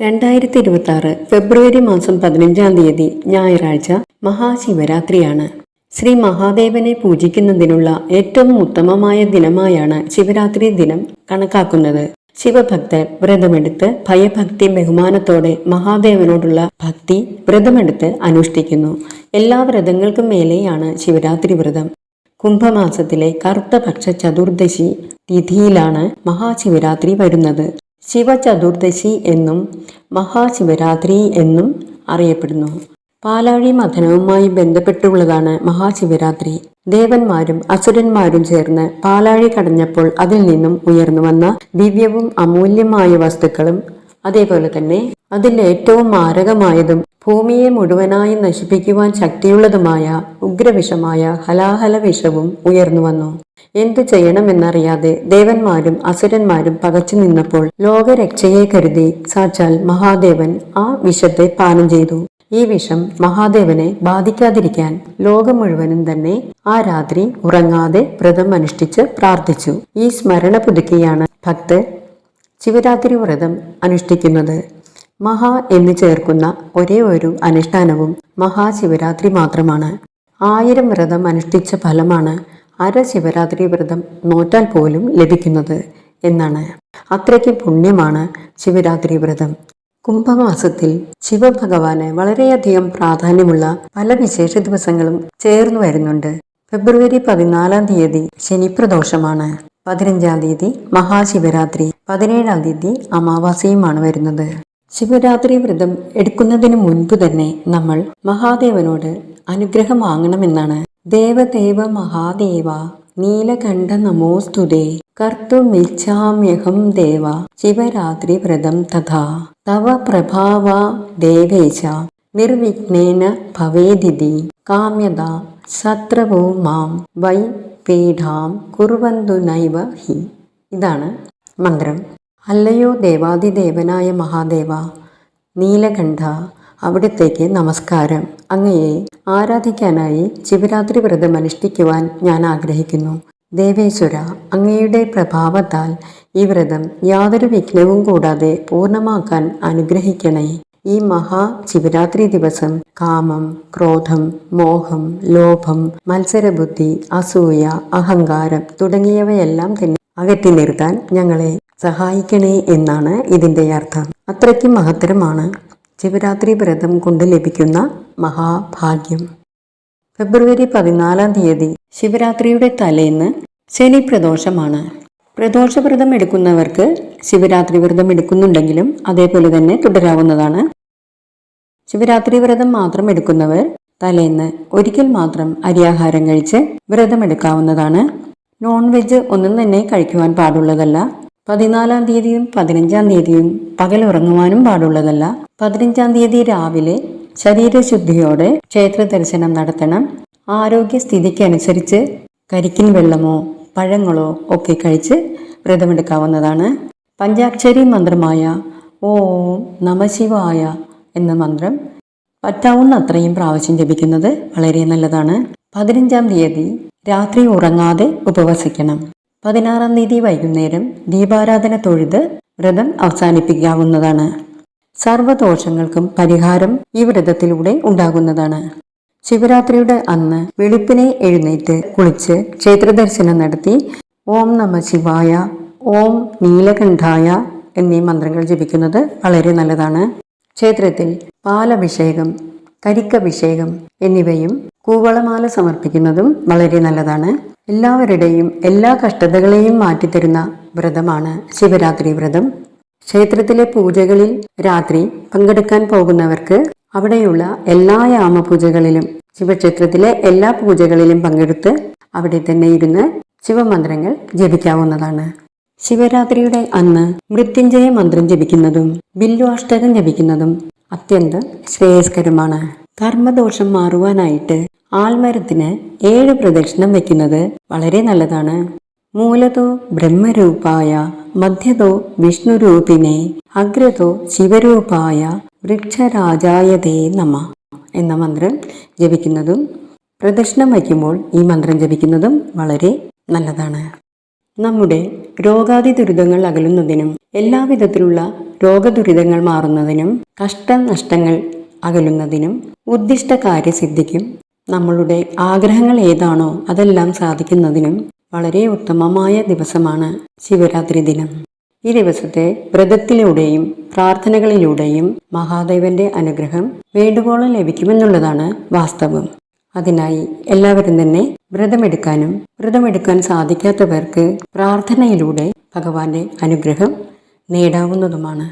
രണ്ടായിരത്തി ഇരുപത്തി ആറ് ഫെബ്രുവരി മാസം പതിനഞ്ചാം തീയതി ഞായറാഴ്ച മഹാശിവരാത്രിയാണ്. ശ്രീ മഹാദേവനെ പൂജിക്കുന്നതിനുള്ള ഏറ്റവും ഉത്തമമായ ദിനമായാണ് ശിവരാത്രി ദിനം കണക്കാക്കുന്നത്. ശിവഭക്തർ വ്രതമെടുത്ത് ഭയഭക്തി ബഹുമാനത്തോടെ മഹാദേവനോടുള്ള ഭക്തി വ്രതമെടുത്ത് അനുഷ്ഠിക്കുന്നു. എല്ലാ വ്രതങ്ങൾക്കും മേലെയാണ് ശിവരാത്രി വ്രതം. കുംഭമാസത്തിലെ കറുത്തപക്ഷ ചതുർദശി തിഥിയിലാണ് മഹാശിവരാത്രി വരുന്നത്. ശിവചതുർദശി എന്നും മഹാശിവരാത്രി എന്നും അറിയപ്പെടുന്നു. പാലാഴി മഥനവുമായി ബന്ധപ്പെട്ടുള്ളതാണ് മഹാശിവരാത്രി. ദേവന്മാരും അസുരന്മാരും ചേർന്ന് പാലാഴി കടഞ്ഞപ്പോൾ അതിൽ നിന്നും ഉയർന്നു വന്ന ദിവ്യവും അമൂല്യമായ വസ്തുക്കളും അതേപോലെ തന്നെ അതിന്റെ ഏറ്റവും മാരകമായതും ഭൂമിയെ മുഴുവനായി നശിപ്പിക്കുവാൻ ശക്തിയുള്ളതുമായ ഉഗ്രവിഷമായ ഹലാഹല വിഷവും ഉയർന്നു വന്നു. എന്തു ചെയ്യണമെന്നറിയാതെ ദേവന്മാരും അസുരന്മാരും പകച്ചു നിന്നപ്പോൾ ലോകരക്ഷയെ കരുതി സാക്ഷാൽ മഹാദേവൻ ആ വിഷത്തെ പാനം ചെയ്തു. ഈ വിഷം മഹാദേവനെ ബാധിക്കാതിരിക്കാൻ ലോകം മുഴുവനും തന്നെ ആ രാത്രി ഉറങ്ങാതെ വ്രതം അനുഷ്ഠിച്ച് പ്രാർത്ഥിച്ചു. ഈ സ്മരണ പുതുക്കിയാണ് ഭക്തർ ശിവരാത്രി വ്രതം അനുഷ്ഠിക്കുന്നത്. മഹാ എന്ന് ചേർക്കുന്ന ഒരേ ഒരു അനുഷ്ഠാനവും മഹാശിവരാത്രി മാത്രമാണ്. ആയിരം വ്രതം അനുഷ്ഠിച്ച ഫലമാണ് അര ശിവരാത്രി വ്രതം നോറ്റാൽ പോലും ലഭിക്കുന്നത് എന്നാണ്. അത്രയ്ക്ക് പുണ്യമാണ് ശിവരാത്രി വ്രതം. കുംഭമാസത്തിൽ ശിവഭഗവാന് വളരെയധികം പ്രാധാന്യമുള്ള പല വിശേഷ ദിവസങ്ങളും ചേർന്നു വരുന്നുണ്ട്. ഫെബ്രുവരി പതിനാലാം തീയതി ശനിപ്രദോഷമാണ്. പതിനഞ്ചാം തീയതി മഹാശിവരാത്രി. പതിനേഴാം തീയതി അമാവാസിയുമാണ് വരുന്നത്. ശിവരാത്രി വ്രതം എടുക്കുന്നതിന് മുൻപ് തന്നെ നമ്മൾ മഹാദേവനോട് അനുഗ്രഹം വാങ്ങണമെന്നാണ്. ദേവദേവ മഹാദേവ നീലകണ്ഠ നമോസ്തുതേ. കർത്തുമിച്ഛാമ്യഹം ദേവ ശിവരാത്രി വ്രതം തഥാ. തവ പ്രഭാവ ദേവേശ നിർവിഘ്നേന ഭവേദിതി. കാമ്യത സത്രവോ മാം. വൈ പീഠാം കുറുവന്തു നൈവ ഹി. ഇതാണ് മന്ത്രം. അല്ലയോ ദേവാദിദേവനായ മഹാദേവ നീലകണ്ഠ അവിടത്തേക്ക് നമസ്കാരം. അങ്ങയെ ആരാധിക്കാനായി ശിവരാത്രി വ്രതം അനുഷ്ഠിക്കുവാൻ ഞാൻ ആഗ്രഹിക്കുന്നു. ദേവേശ്വര അങ്ങയുടെ പ്രഭാവത്താൽ ഈ വ്രതം യാതൊരു വിഘ്നവും കൂടാതെ പൂർണമാക്കാൻ അനുഗ്രഹിക്കണേ ഈ മഹാ ശിവരാത്രി ദിവസം കാമം ക്രോധം മോഹം ലോഭം മത്സരബുദ്ധി അസൂയ അഹങ്കാരം തുടങ്ങിയവയെല്ലാം തന്നെ അകറ്റി നിർത്താൻ ഞങ്ങളെ സഹായിക്കണേ എന്നാണ് ഇതിന്റെ അർത്ഥം. അത്രയ്ക്കും മഹത്തരമാണ് ശിവരാത്രി വ്രതം കൊണ്ട് ലഭിക്കുന്ന മഹാഭാഗ്യം. ഫെബ്രുവരി പതിനാലാം തീയതി ശിവരാത്രിയുടെ തലേന്ന് ശനി പ്രദോഷമാണ് പ്രദോഷവ്രതം എടുക്കുന്നവർക്ക് ശിവരാത്രി വ്രതം എടുക്കുന്നുണ്ടെങ്കിലും അതേപോലെ തന്നെ തുടരാവുന്നതാണ്. ശിവരാത്രി വ്രതം മാത്രം എടുക്കുന്നവർ തലേന്ന് ഒരിക്കൽ മാത്രം അരിയാഹാരം കഴിച്ച് വ്രതം എടുക്കാവുന്നതാണ്. നോൺ വെജ് ഒന്നും തന്നെ കഴിക്കുവാൻ പാടുള്ളതല്ല. പതിനാലാം തീയതിയും പതിനഞ്ചാം തീയതിയും പകൽ ഉറങ്ങുവാനും പാടുള്ളതല്ല. പതിനഞ്ചാം തീയതി രാവിലെ ശരീരശുദ്ധിയോടെ ക്ഷേത്ര ദർശനം നടത്തണം. ആരോഗ്യസ്ഥിതിക്കനുസരിച്ച് കരിക്കിൻ വെള്ളമോ പഴങ്ങളോ ഒക്കെ കഴിച്ച് വ്രതമെടുക്കാവുന്നതാണ്. പഞ്ചാക്ഷരി മന്ത്രമായ ഓം നമശിവായ എന്ന മന്ത്രം പറ്റാവുന്ന അത്രയും പ്രാവശ്യം ജപിക്കുന്നത് വളരെ നല്ലതാണ്. പതിനഞ്ചാം തീയതി രാത്രി ഉറങ്ങാതെ ഉപവസിക്കണം. പതിനാറാം തീയതി വൈകുന്നേരം ദീപാരാധന തൊഴുത് വ്രതം അവസാനിപ്പിക്കാവുന്നതാണ്. സർവദോഷങ്ങൾക്കും പരിഹാരം ഈ വ്രതത്തിലൂടെ ഉണ്ടാകുന്നതാണ്. ശിവരാത്രിയുടെ അന്ന് വെളുപ്പിനെ എഴുന്നേറ്റ് കുളിച്ച് ക്ഷേത്രദർശനം നടത്തി ഓം നമ ശിവായ ഓം നീലകണ്ഠായ എന്നീ മന്ത്രങ്ങൾ ജപിക്കുന്നത് വളരെ നല്ലതാണ്. ക്ഷേത്രത്തിൽ പാലഭിഷേകം കരിക്കഭിഷേകം എന്നിവയും കൂവളമാല സമർപ്പിക്കുന്നതും വളരെ നല്ലതാണ്. എല്ലാവരുടെയും എല്ലാ കഷ്ടതകളെയും മാറ്റിത്തരുന്ന വ്രതമാണ് ശിവരാത്രി വ്രതം. ക്ഷേത്രത്തിലെ പൂജകളിൽ രാത്രി പങ്കെടുക്കാൻ പോകുന്നവർക്ക് അവിടെയുള്ള എല്ലാ യാമപൂജകളിലും ശിവക്ഷേത്രത്തിലെ എല്ലാ പൂജകളിലും പങ്കെടുത്ത് അവിടെ തന്നെ ഇരുന്ന് ശിവമന്ത്രങ്ങൾ ജപിക്കാവുന്നതാണ്. ശിവരാത്രിയുടെ അന്ന് മൃത്യുഞ്ജയ മന്ത്രം ജപിക്കുന്നതും ബില്ലുവാഷ്ടകം ജപിക്കുന്നതും അത്യന്തം ശ്രേയസ്കരമാണ്. കർമ്മദോഷം മാറുവാനായിട്ട് ആൽമരത്തിന് ഏഴ് പ്രദക്ഷിണം വയ്ക്കുന്നത് വളരെ നല്ലതാണ്. മൂലതോ ബ്രഹ്മരൂപായ മധ്യതോ വിഷ്ണുരൂപിനെ അഗ്രതോ ശിവരൂപായ വൃക്ഷരാജായതേ നമ എന്ന മന്ത്രം ജപിക്കുന്നതും പ്രദക്ഷിണം വയ്ക്കുമ്പോൾ ഈ മന്ത്രം ജപിക്കുന്നതും വളരെ നല്ലതാണ്. നമ്മുടെ രോഗാതി ദുരിതങ്ങൾ അകലുന്നതിനും എല്ലാവിധത്തിലുള്ള രോഗദുരിതങ്ങൾ മാറുന്നതിനും കഷ്ടനഷ്ടങ്ങൾ അകലുന്നതിനും ഉദ്ദിഷ്ട കാര്യസിദ്ധിക്കും നമ്മളുടെ ആഗ്രഹങ്ങൾ ഏതാണോ അതെല്ലാം സാധിക്കുന്നതിനും വളരെ ഉത്തമമായ ദിവസമാണ് ശിവരാത്രി ദിനം. ഈ ദിവസത്തെ വ്രതത്തിലൂടെയും പ്രാർത്ഥനകളിലൂടെയും മഹാദേവന്റെ അനുഗ്രഹം വേണ്ടുവോളം ലഭിക്കുമെന്നുള്ളതാണ് വാസ്തവം. അതിനായി എല്ലാവരും തന്നെ വ്രതമെടുക്കാനും വ്രതമെടുക്കാൻ സാധിക്കാത്തവർക്ക് പ്രാർത്ഥനയിലൂടെ ഭഗവാന്റെ അനുഗ്രഹം നേടാവുന്നതുമാണ്.